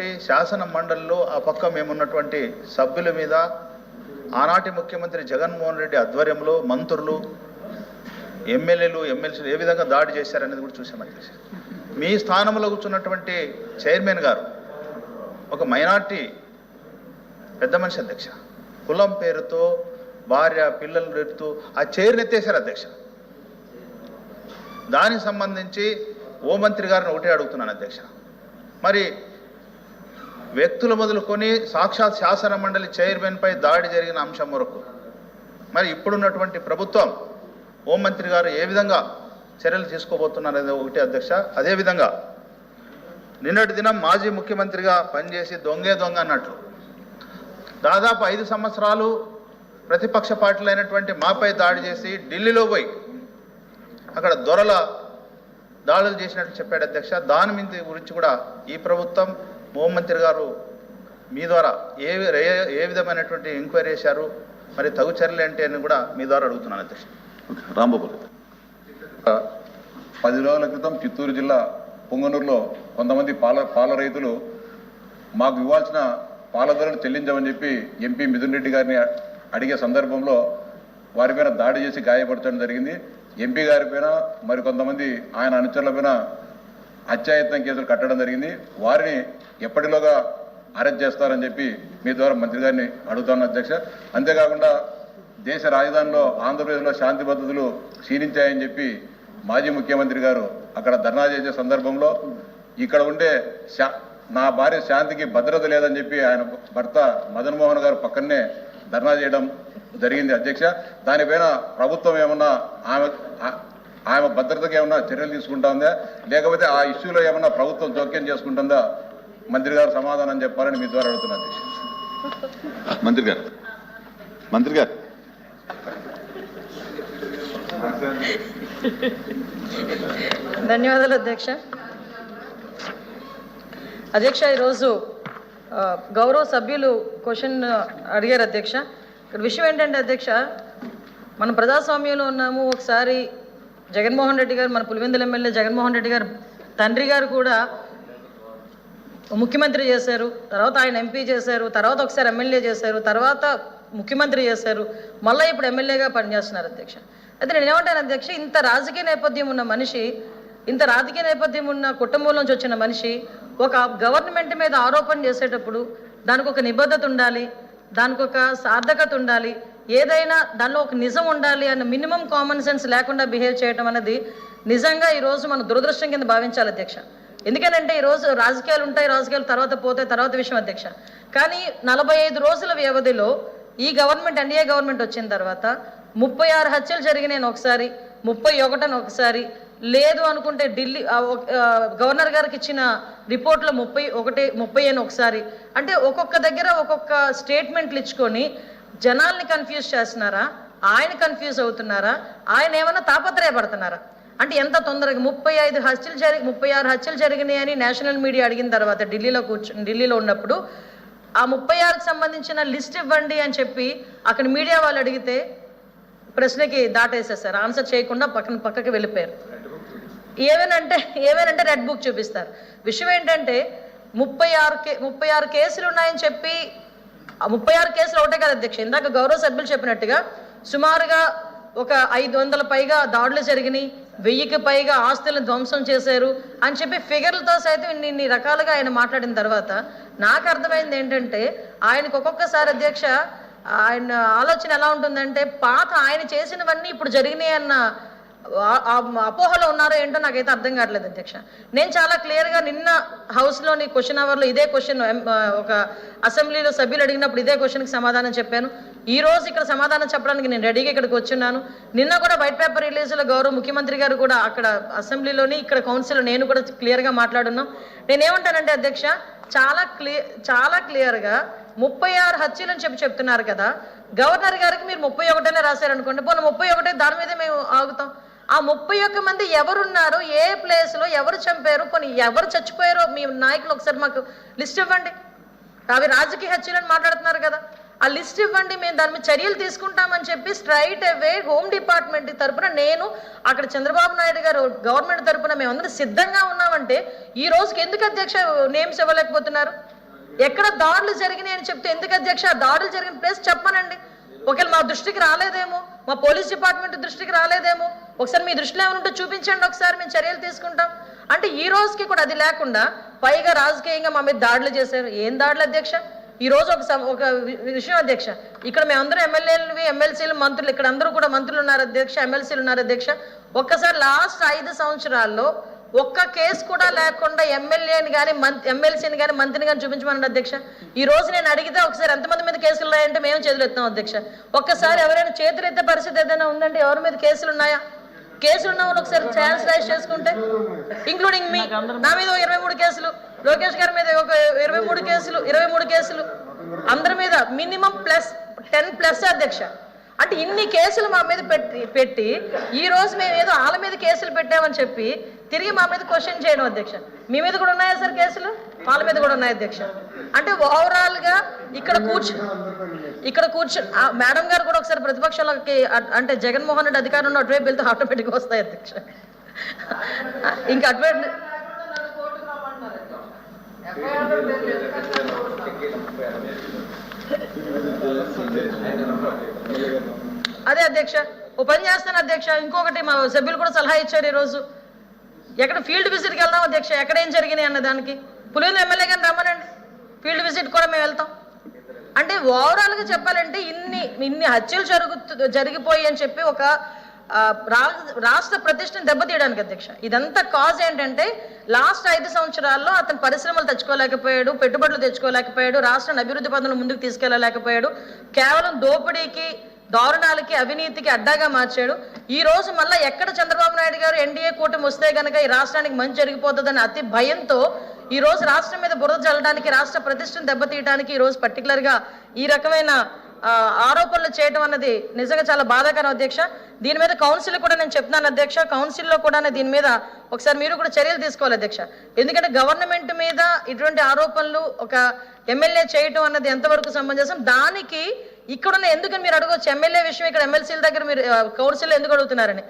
ఉన్నటువంటి శాసన మండలిలో ఆ పక్క మేమున్నటువంటి సభ్యుల మీద ఆనాటి ముఖ్యమంత్రి జగన్మోహన్ రెడ్డి ఆధ్వర్యంలో మంత్రులు ఎమ్మెల్యేలు ఎమ్మెల్సీలు ఏ విధంగా దాడి చేశారనేది కూడా చూసాం అధ్యక్ష మీ స్థానంలో కూర్చున్నటువంటి చైర్మన్ గారు ఒక మైనార్టీ పెద్ద మనిషి అధ్యక్ష. కులం పేరుతో భార్య పిల్లలు పేరుతో ఆ చైర్ని ఎత్తేశారు అధ్యక్ష. దానికి సంబంధించి హోంమంత్రి గారిని ఒకటే అడుగుతున్నాను అధ్యక్ష. మరి వ్యక్తులు మొదలుకొని సాక్షాత్ శాసన మండలి చైర్మన్పై దాడి జరిగిన అంశం వరకు. మరి ఇప్పుడున్నటువంటి ప్రభుత్వం హోంమంత్రి గారు ఏ విధంగా చర్యలు తీసుకోబోతున్నారు అనేది ఒకటి అధ్యక్ష. అదేవిధంగా నిన్నటి దినం మాజీ ముఖ్యమంత్రిగా పనిచేసి దొంగే దొంగ అన్నట్లు. దాదాపు ఐదు సంవత్సరాలు ప్రతిపక్ష పార్టీలు అయినటువంటి మాపై దాడి చేసి ఢిల్లీలో పోయి అక్కడ దొరల దాడులు చేసినట్టు చెప్పాడు అధ్యక్ష. దాని మీద గురించి కూడా ఈ ప్రభుత్వం హోంమంత్రి గారు మీ ద్వారా ఏ ఏ- విధమైనటువంటి ఎంక్వైరీ చేశారు? మరి తగు చర్యలు ఏంటి అని కూడా మీ ద్వారా అడుగుతున్నాను అధ్యక్ష. రాంబాబు గారు. పది రోజుల క్రితం చిత్తూరు జిల్లా పొంగనూరులో కొంతమంది పాల పాల రైతులు మాకు ఇవ్వాల్సిన పాల ధరలు చెల్లించమని చెప్పి ఎంపీ మిథున్ రెడ్డి గారిని అడిగే సందర్భంలో వారిపైన దాడి చేసి గాయపరచడం జరిగింది. ఎంపీ గారి పైన మరి కొంతమంది ఆయన అనుచరుల పైన హత్యాయత్నం కేసులు కట్టడం జరిగింది. వారిని ఎప్పటిలోగా అరెస్ట్ చేస్తారని చెప్పి మీ ద్వారా మంత్రి గారిని అడుగుతాను అధ్యక్ష. అంతేకాకుండా దేశ రాజధానిలో ఆంధ్రప్రదేశ్లో శాంతి భద్రతలు క్షీణించాయని చెప్పి మాజీ ముఖ్యమంత్రి గారు అక్కడ ధర్నా చేసే సందర్భంలో ఇక్కడ ఉండే శా నా భార్య శాంతికి భద్రత లేదని చెప్పి ఆయన భర్త మదన్ మోహన్ గారు పక్కనే ధర్నా చేయడం జరిగింది అధ్యక్ష. దానిపైన ప్రభుత్వం ఏమన్నా ఆమె ఆమె భద్రతకు ఏమన్నా చర్యలు తీసుకుంటుందా లేకపోతే ఆ ఇష్యూలో ఏమన్నా ప్రభుత్వం జోక్యం చేసుకుంటుందా? మంత్రి గారు సమాధానం చెప్పాలని మీ ద్వారా అడుగుతున్నా అధ్యక్ష. మంత్రి గారు. మంత్రి గారు. ధన్యవాదాలు అధ్యక్ష. అధ్యక్ష ఈరోజు గౌరవ సభ్యులు క్వశ్చన్ అడిగారు అధ్యక్ష. ఇక్కడ విషయం ఏంటంటే అధ్యక్ష మనం ప్రజాస్వామ్యంలో ఉన్నాము. ఒకసారి జగన్మోహన్ రెడ్డి గారు మన పులివెందుల ఎమ్మెల్యే జగన్మోహన్ రెడ్డి గారు తండ్రి గారు కూడా ముఖ్యమంత్రి చేశారు తర్వాత ఆయన ఎంపీ చేశారు తర్వాత ఒకసారి ఎమ్మెల్యే చేశారు తర్వాత ముఖ్యమంత్రి చేశారు. మళ్ళీ ఇప్పుడు ఎమ్మెల్యేగా పనిచేస్తున్నారు అధ్యక్ష. అయితే నేను ఏమంటాను అధ్యక్ష ఇంత రాజకీయ నేపథ్యం ఉన్న మనిషి ఇంత రాజకీయ నేపథ్యం ఉన్న కుటుంబం నుంచి వచ్చిన మనిషి ఒక గవర్నమెంట్ మీద ఆరోపణ చేసేటప్పుడు దానికి ఒక నిబద్ధత ఉండాలి దానికి ఒక సార్థకత ఉండాలి ఏదైనా దానిలో ఒక నిజం ఉండాలి అన్న మినిమం కామన్ సెన్స్ లేకుండా బిహేవ్ చేయడం అనేది నిజంగా ఈరోజు మనం దురదృష్టం కింద భావించాలి అధ్యక్ష. ఎందుకనంటే ఈరోజు రాజకీయాలు ఉంటాయి రాజకీయాలు తర్వాత పోతే తర్వాత విషయం అధ్యక్ష. కానీ నలభై ఐదు రోజుల వ్యవధిలో ఈ గవర్నమెంట్ ఎన్డీఏ గవర్నమెంట్ వచ్చిన తర్వాత ముప్పై ఆరు హత్యలు జరిగినాయి ఒకసారి ముప్పై ఒకటని ఒకసారి. లేదు అనుకుంటే ఢిల్లీ ఒక- గవర్నర్ గారికి ఇచ్చిన రిపోర్ట్లో ముప్పై ఒకటి ముప్పై అని ఒకసారి. అంటే ఒక్కొక్క దగ్గర ఒక్కొక్క స్టేట్మెంట్లు ఇచ్చుకొని జనాల్ని కన్ఫ్యూజ్ చేస్తున్నారా? ఆయన కన్ఫ్యూజ్ అవుతున్నారా? ఆయన ఏమైనా తాపత్రయపడుతున్నారా? అంటే ఎంత తొందరగా? ముప్పై ఐదు హత్యలు జరిగి ముప్పై ఆరు హత్యలు జరిగినాయి అని నేషనల్ మీడియా అడిగిన తర్వాత ఢిల్లీలో కూర్చు ఢిల్లీలో ఉన్నప్పుడు ఆ ముప్పై ఆరుకు సంబంధించిన లిస్ట్ ఇవ్వండి అని చెప్పి అక్కడ మీడియా వాళ్ళు అడిగితే ప్రశ్నకి దాటేసేసారు ఆన్సర్ చేయకుండా పక్కన పక్కకి వెళ్ళిపోయారు. ఏమేనంటే ఏమేనంటే రెడ్ బుక్ చూపిస్తారు. విషయం ఏంటంటే ముప్పై ఆరు కే ముప్పై ఆరు కేసులు ఉన్నాయని చెప్పి ఆ ముప్పై ఆరు కేసులు ఒకటే కదా అధ్యక్ష. ఇందాక గౌరవ సభ్యులు చెప్పినట్టుగా సుమారుగా ఒక ఐదు వందల పైగా దాడులు జరిగినాయి. వెయ్యికి పైగా ఆస్తులను ధ్వంసం చేశారు అని చెప్పి ఫిగర్లతో సైతం ఇన్ని ఇన్ని రకాలుగా ఆయన మాట్లాడిన తర్వాత నాకు అర్థమైంది ఏంటంటే ఆయనకు ఒక్కొక్కసారి అధ్యక్ష ఆయన ఆలోచన ఎలా ఉంటుందంటే పాత ఆయన చేసినవన్నీ ఇప్పుడు జరిగినాయి అన్న అపోహలో ఉన్నారో ఏంటో నాకైతే అర్థం కావట్లేదు అధ్యక్ష. నేను చాలా క్లియర్గా నిన్న హౌస్లోని క్వశ్చన్ అవర్లో ఇదే క్వశ్చన్ ఒక అసెంబ్లీలో సభ్యులు అడిగినప్పుడు ఇదే క్వశ్చన్కి సమాధానం చెప్పాను. ఈ రోజు ఇక్కడ సమాధానం చెప్పడానికి నేను రెడీగా ఇక్కడికి వచ్చున్నాను. నిన్న కూడా వైట్ పేపర్ రిలీజ్లో గౌరవ ముఖ్యమంత్రి గారు కూడా అక్కడ అసెంబ్లీలోని ఇక్కడ కౌన్సిల్ నేను కూడా క్లియర్గా మాట్లాడున్నాం. నేనేమంటానంటే అధ్యక్ష చాలా క్లియర్ చాలా క్లియర్గా ముప్పై ఆరు హత్యలు అని చెప్పి చెప్తున్నారు కదా. గవర్నర్ గారికి మీరు ముప్పై ఒకటనే రాశారనుకోండి పోనీ ముప్పై ఒకటే దాని మీదే మేము ఆగుతాం. ఆ ముప్పై ఒక్క మంది ఎవరున్నారు ఏ ప్లేస్లో ఎవరు చంపారు పోనీ ఎవరు చచ్చిపోయారో మీ నాయకులు ఒకసారి మాకు లిస్ట్ ఇవ్వండి. అవి రాజకీయ హత్యలని మాట్లాడుతున్నారు కదా. ఆ లిస్ట్ ఇవ్వండి మేము దాని మీద చర్యలు తీసుకుంటామని చెప్పి స్ట్రైట్ అవే హోమ్ డిపార్ట్మెంట్ తరపున నేను అక్కడ చంద్రబాబు నాయుడు గారు గవర్నమెంట్ తరపున మేమందరం సిద్ధంగా ఉన్నామంటే ఈ రోజుకి ఎందుకు అధ్యక్ష నేమ్స్ ఇవ్వలేకపోతున్నారు? ఎక్కడ దాడులు జరిగినాయి అని చెప్తే ఎందుకు అధ్యక్ష? దాడులు జరిగిన ప్లేస్ చెప్పనండి. ఒకవేళ మా దృష్టికి రాలేదేమో మా పోలీస్ డిపార్ట్మెంట్ దృష్టికి రాలేదేమో ఒకసారి మీ దృష్టిలో ఏమైనా ఉంటే చూపించండి ఒకసారి మేము చర్యలు తీసుకుంటాం. అంటే ఈ రోజుకి కూడా అది లేకుండా పైగా రాజకీయంగా మా మీద దాడులు చేశారు. ఏం దాడులు అధ్యక్ష? ఈరోజు ఒక ఒక విషయం అధ్యక్ష. ఇక్కడ మేమందరం ఎమ్మెల్యేలు ఎమ్మెల్సీలు మంత్రులు ఇక్కడ అందరూ కూడా మంత్రులు ఉన్నారు అధ్యక్ష ఎమ్మెల్సీలు ఉన్నారు అధ్యక్ష. ఒక్కసారి లాస్ట్ ఐదు సంవత్సరాల్లో ఒక్క కేసు కూడా లేకుండా ఎమ్మెల్యేని కానీ ఎమ్మెల్సీని కానీ మంత్రిని కానీ చూపించమన్నాడు అధ్యక్ష. ఈ రోజు నేను అడిగితే ఒకసారి ఎంతమంది మీద కేసులు ఉన్నాయంటే మేము చేతులు ఎత్తాం అధ్యక్ష. ఒక్కసారి ఎవరైనా చేతులు ఎత్తే పరిస్థితి ఏదైనా ఉందంటే ఎవరి మీద కేసులు ఉన్నాయా? కేసులు ఉన్న ఒకసారి ఛాన్స్ రైజ్ చేసుకుంటే ఇంక్లూడింగ్ మీ నా మీద ఒక ఇరవై మూడు కేసులు. లోకేష్ గారి మీద ఒక ఇరవై మూడు కేసులు ఇరవై మూడు కేసులు. అందరి మీద మినిమం ప్లస్ టెన్ ప్లస్ అధ్యక్ష. అంటే ఇన్ని కేసులు మా మీద పెట్టి పెట్టి ఈ రోజు మేము ఏదో వాళ్ళ మీద కేసులు పెట్టామని చెప్పి తిరిగి మా మీద క్వశ్చన్ చేయడం అధ్యక్ష. మీ మీద కూడా ఉన్నాయా సార్ కేసులు? వాళ్ళ మీద కూడా ఉన్నాయి అధ్యక్ష. అంటే ఓవరాల్గా ఇక్కడ కూర్చు ఇక్కడ కూర్చు ఆ మేడం గారు కూడా ఒకసారి ప్రతిపక్షాలకి అంటే జగన్మోహన్ రెడ్డి అధికారంలో అటువైపు వెళ్తే ఆటోమేటిక్గా వస్తాయి అధ్యక్ష. ఇంకా అటువైపు అదే అధ్యక్ష ఓ పని చేస్తాను అధ్యక్ష. ఇంకొకటి మా సభ్యులు కూడా సలహా ఇచ్చారు ఈరోజు. ఎక్కడ ఫీల్డ్ విజిట్కి వెళ్దాం అధ్యక్ష? ఎక్కడ ఏం జరిగినాయి అన్న దానికి? పులివెందు ఎమ్మెల్యే గారిని రమ్మనండి. ఫీల్డ్ విజిట్ కూడా మేము వెళ్తాం. అంటే ఓవరాల్గా చెప్పాలంటే ఇన్ని ఇన్ని హత్యలు జరుగు జరిగిపోయి అని చెప్పి ఒక రాష్ట్ర ప్రతిష్టను దెబ్బతీయడానికి అధ్యక్ష. ఇదంతా కాజ్ ఏంటంటే లాస్ట్ ఐదు సంవత్సరాల్లో అతను పరిశ్రమలు తెచ్చుకోలేకపోయాడు పెట్టుబడులు తెచ్చుకోలేకపోయాడు రాష్ట్రాన్ని అభివృద్ధి పనులు ముందుకు తీసుకెళ్ళలేకపోయాడు కేవలం దోపిడీకి దారుణాలకి అవినీతికి అడ్డాగా మార్చాడు. ఈ రోజు మళ్ళీ ఎక్కడ చంద్రబాబు నాయుడు గారు ఎన్డీఏ కూటమి వస్తే గనక ఈ రాష్ట్రానికి మంచి జరిగిపోతుందని అతి భయంతో ఈ రోజు రాష్ట్రం మీద బురద జల్లడానికి రాష్ట్ర ప్రతిష్టను దెబ్బతీయడానికి ఈ రోజు పర్టికులర్గా ఈ రకమైన ఆరోపణలు చేయడం అన్నది నిజంగా చాలా బాధాకరం అధ్యక్ష. దీని మీద కౌన్సిల్ కూడా నేను చెప్తున్నాను అధ్యక్ష. కౌన్సిల్లో కూడా దీని మీద ఒకసారి మీరు కూడా చర్యలు తీసుకోవాలి అధ్యక్ష. ఎందుకంటే గవర్నమెంట్ మీద ఇటువంటి ఆరోపణలు ఒక ఎమ్మెల్యే చేయటం అన్నది ఎంతవరకు సమంజసం? దానికి ఇక్కడున్న ఎందుకని మీరు అడగవచ్చు ఎమ్మెల్యే విషయం ఇక్కడ ఎమ్మెల్సీల దగ్గర మీరు కౌన్సిల్ ఎందుకు అడుగుతున్నారని.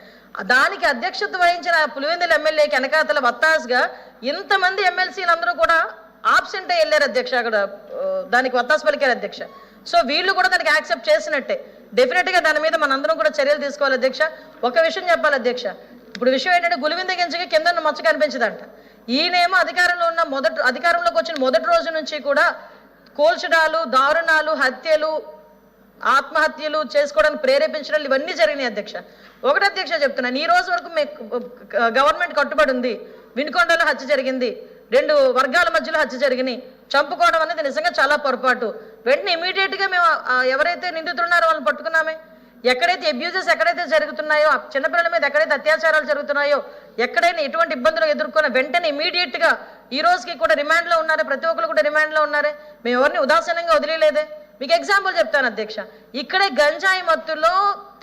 దానికి అధ్యక్షత వహించిన పులివెందుల ఎమ్మెల్యేకి వెనకాతల వత్తాసుగా ఇంతమంది ఎమ్మెల్సీలు అందరూ కూడా ఆబ్సెంట్ వెళ్ళారు అధ్యక్ష అక్కడ దానికి వత్తాసు పలికారు అధ్యక్ష. సో వీళ్ళు కూడా దానికి యాక్సెప్ట్ చేసినట్టే. డెఫినెట్గా దాని మీద మనందరం కూడా చర్యలు తీసుకోవాలి అధ్యక్ష. ఒక విషయం చెప్పాలి అధ్యక్ష. ఇప్పుడు విషయం ఏంటంటే గులివింద గింజకి కింద మచ్చ కనిపించదంట. ఈయనేమో అధికారంలో ఉన్న మొదటి అధికారంలోకి వచ్చిన మొదటి రోజు నుంచి కూడా కోల్చడాలు దారుణాలు హత్యలు ఆత్మహత్యలు చేసుకోవడానికి ప్రేరేపించడాలు ఇవన్నీ జరిగినాయి అధ్యక్ష. ఒకటి అధ్యక్ష చెప్తున్నాను. ఈ రోజు వరకు మీ గవర్నమెంట్ కట్టుబడి ఉంది. వినుకొండలో హత్య జరిగింది. రెండు వర్గాల మధ్యలో హత్య జరిగినాయి. చంపుకోవడం అనేది నిజంగా చాలా పొరపాటు. వెంటనే ఇమీడియట్గా మేము ఎవరైతే నిందితులు ఉన్నారో వాళ్ళని పట్టుకున్నామే. ఎక్కడైతే అబ్యూజెస్ ఎక్కడైతే జరుగుతున్నాయో ఆ చిన్నపిల్లల మీద ఎక్కడైతే అత్యాచారాలు జరుగుతున్నాయో ఎక్కడైనా ఎటువంటి ఇబ్బందులు ఎదుర్కొన్న వెంటనే ఇమీడియట్గా ఈ రోజుకి కూడా రిమాండ్లో ఉన్నారే ప్రతి ఒక్కరు కూడా రిమాండ్లో ఉన్నారే. మేము ఎవరిని ఉదాసీనంగా వదిలేలేదే. మీకు ఎగ్జాంపుల్ చెప్తాను అధ్యక్ష. ఇక్కడే గంజాయి మత్తులో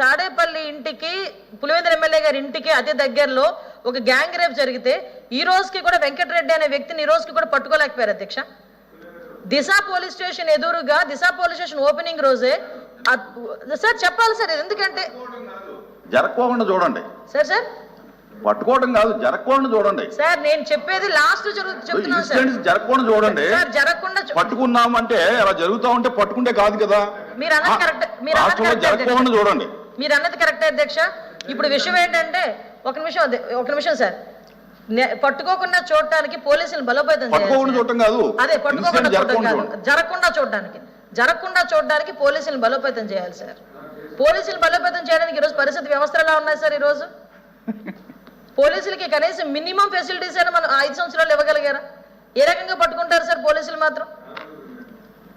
తాడేపల్లి ఇంటికి పులివేంద్ర ఎమ్మెల్యే గారి ఇంటికి అతి దగ్గరలో ఒక గ్యాంగ్ రేప్ జరిగితే ఈ రోజుకి కూడా వెంకటరెడ్డి అనే వ్యక్తిని ఈ రోజుకి కూడా పట్టుకోలేకపోయారు అధ్యక్ష. దిశ పోలీస్ స్టేషన్ ఎదురుగా దిశ పోలీస్ స్టేషన్ ఓపెనింగ్ రోజే సార్ చెప్పాలి సార్ ఎందుకంటే జరక్కోకుండా చూడండి. Sir sir? పట్టుకోవడం కాదు జరక్కోకుండా చూడండి. సార్ నేను చెప్పేది లాస్ట్ చెప్తున్నాను జరగకుండా చూడండి. సార్ జరగకుండా చూ- పట్టుకున్నామంటే అలా జరుగుతా ఉంటే పట్టుకుంటే కాదు కదా. మీరు అన్నది కరెక్ట్ మీరు జరగకుండా చూడండి. మీరు అన్నది కరెక్టే అధ్యక్ష. ఇప్పుడు విషయం ఏంటంటే ఒక నిమిషం ఒక నిమిషం సార్. పట్టుకోకుండా చూడటానికి పోలీసులు బలోపేతం చేయాలి. చూడటం కాదు. అదే పట్టుకోకుండా చూడటం జరగకుండా కాదు. చూడండి జరగకుండా చూడడానికి జరగకుండా చూడడానికి పోలీసులు బలోపేతం చేయాలి సార్. పోలీసులు బలోపేతం చేయడానికి ఈరోజు పరిస్థితి వ్యవస్థలు ఎలా ఉన్నాయి సార్ ఈరోజు? పోలీసులకి కనీసం మినిమం ఫెసిలిటీస్ అయినా మనం ఐదు సంవత్సరాలు ఇవ్వగలిగారా? ఏ రకంగా పట్టుకుంటారు సార్ పోలీసులు మాత్రం?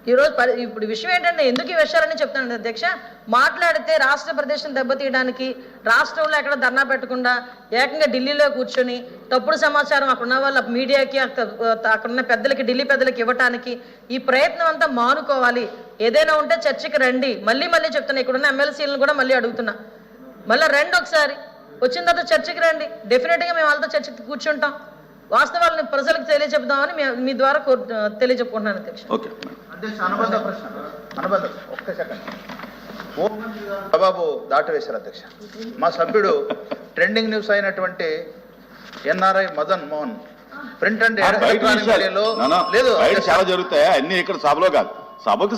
ఈరోజు పరి ఇప్పుడు విషయం ఏంటంటే ఎందుకు ఈ విషయాలని చెప్తాను అధ్యక్ష? మాట్లాడితే రాష్ట్ర ప్రదేశం దెబ్బతీయడానికి రాష్ట్రంలో ఎక్కడ ధర్నా పెట్టకుండా ఏకంగా ఢిల్లీలో కూర్చొని తప్పుడు సమాచారం అక్కడ ఉన్న వాళ్ళ మీడియాకి అక్కడున్న అక్కడ పెద్దలకి ఢిల్లీ పెద్దలకి ఇవ్వటానికి ఈ ప్రయత్నం అంతా మానుకోవాలి. ఏదైనా ఉంటే చర్చకి రండి. మళ్ళీ మళ్ళీ చెప్తున్నా ఇక్కడున్న ఎమ్మెల్సీలను కూడా మళ్ళీ అడుగుతున్నా. మళ్ళీ రండి ఒకసారి. వచ్చిన తర్వాత చర్చకి రండి. డెఫినెట్గా మేము వాళ్ళతో చర్చకి కూర్చుంటాం. వాస్తవాలను ప్రజలకు తెలియజెప్దామని మీ- మీ ద్వారా తెలియజెప్పుకుంటున్నాను అధ్యక్ష. ఓకే అధ్యక్ష అనుబంధ ప్రశ్న. అనుబంధ ఒక్క సెకండ్. బాబు దాటవేశారు అధ్యక్ష. మా సభ్యుడు ట్రెండింగ్ న్యూస్ అయినటువంటి NRI Madan Mohan. Print and లేదు. చాలా జరుగుతాయి? అన్ని ఇక్కడ సభలో కాదు. సభకు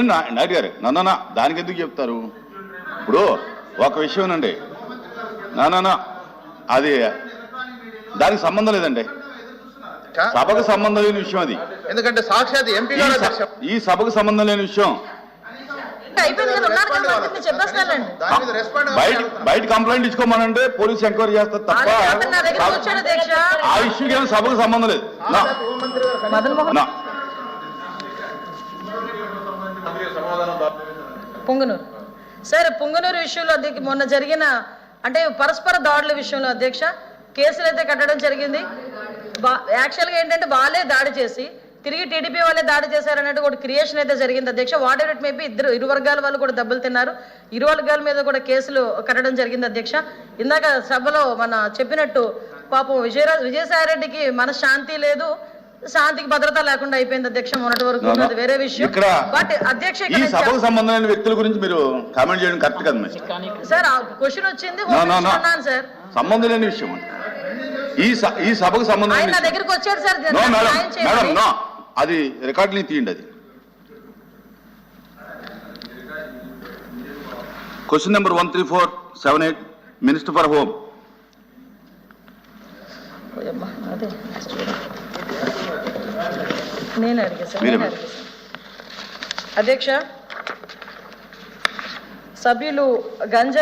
నా- నాయుడు గారు నన్న దానికి ఎందుకు చెప్తారు? ఇప్పుడు ఒక విషయం అండి నాన్న అది దానికి సంబంధం లేదండి. సభకు సంబంధం లేని విషయం అది. ఎందుకంటే సాక్షాత్ ఎంపీ ఈ గారు స- అధ్యక్ష ఈ సభకు సంబంధం లేని విషయం. ఇంకా అయిపోయింది కదా ఉన్నారు కదా మంత్రి, నేను చెప్పేస్తానండి. దాని మీద రెస్పాండ్ బయట కంప్లైంట్ ఇచ్చుకోమనంటే పోలీస్ ఎంక్వైరీ చేస్తారు తప్ప ఆ ఇష్యూకి ఏమైనా సభకు సంబంధం లేదు. పొంగనూరు. సరే పొంగనూరు విషయంలో అధ్యక్ష మొన్న జరిగిన అంటే పరస్పర దాడుల విషయంలో అధ్యక్ష కేసులు అయితే కట్టడం జరిగింది. యాక్చువల్గా ఏంటంటే వాళ్ళే దాడి చేసి తిరిగి టీడీపీ వాళ్ళే దాడి చేశారన్నట్టు ఒక క్రియేషన్ అయితే జరిగింది. అధ్యక్ష వాట్ ఎవర్ ఇట్ మేబీ ఇద్దరు ఇరు వర్గాల వాళ్ళు కూడా దెబ్బలు తిన్నారు. ఇరు వర్గాల మీద కూడా కేసులు కట్టడం జరిగింది అధ్యక్ష. ఇందాక సభలో మన చెప్పినట్టు పాపం విజయరా విజయసాయిరెడ్డికి మన శాంతి లేదు శాంతికి భద్రత లేకుండా అయిపోయింది అధ్యక్ష మొన్నటి వరకు ఉన్నది. వేరే విషయం. బట్ అధ్యక్ష ఈ సభకు సంబంధం లేని వ్యక్తుల గురించి మీరు కామెంట్ చేయడం కరెక్ట్ కదా సార్ ఆ క్వశ్చన్ వచ్చింది సార్ సంబంధం లేని విషయం. ఈ సభకు సంబంధం ఆయన లేని నా విషయం. దగ్గరికి వచ్చాడు సార్ మేడం. నో అది రికార్డుని తీయండి అది. Question number one three four seven eight minister for home నేను అధ్యక్ష సభ్యులు గంజాయి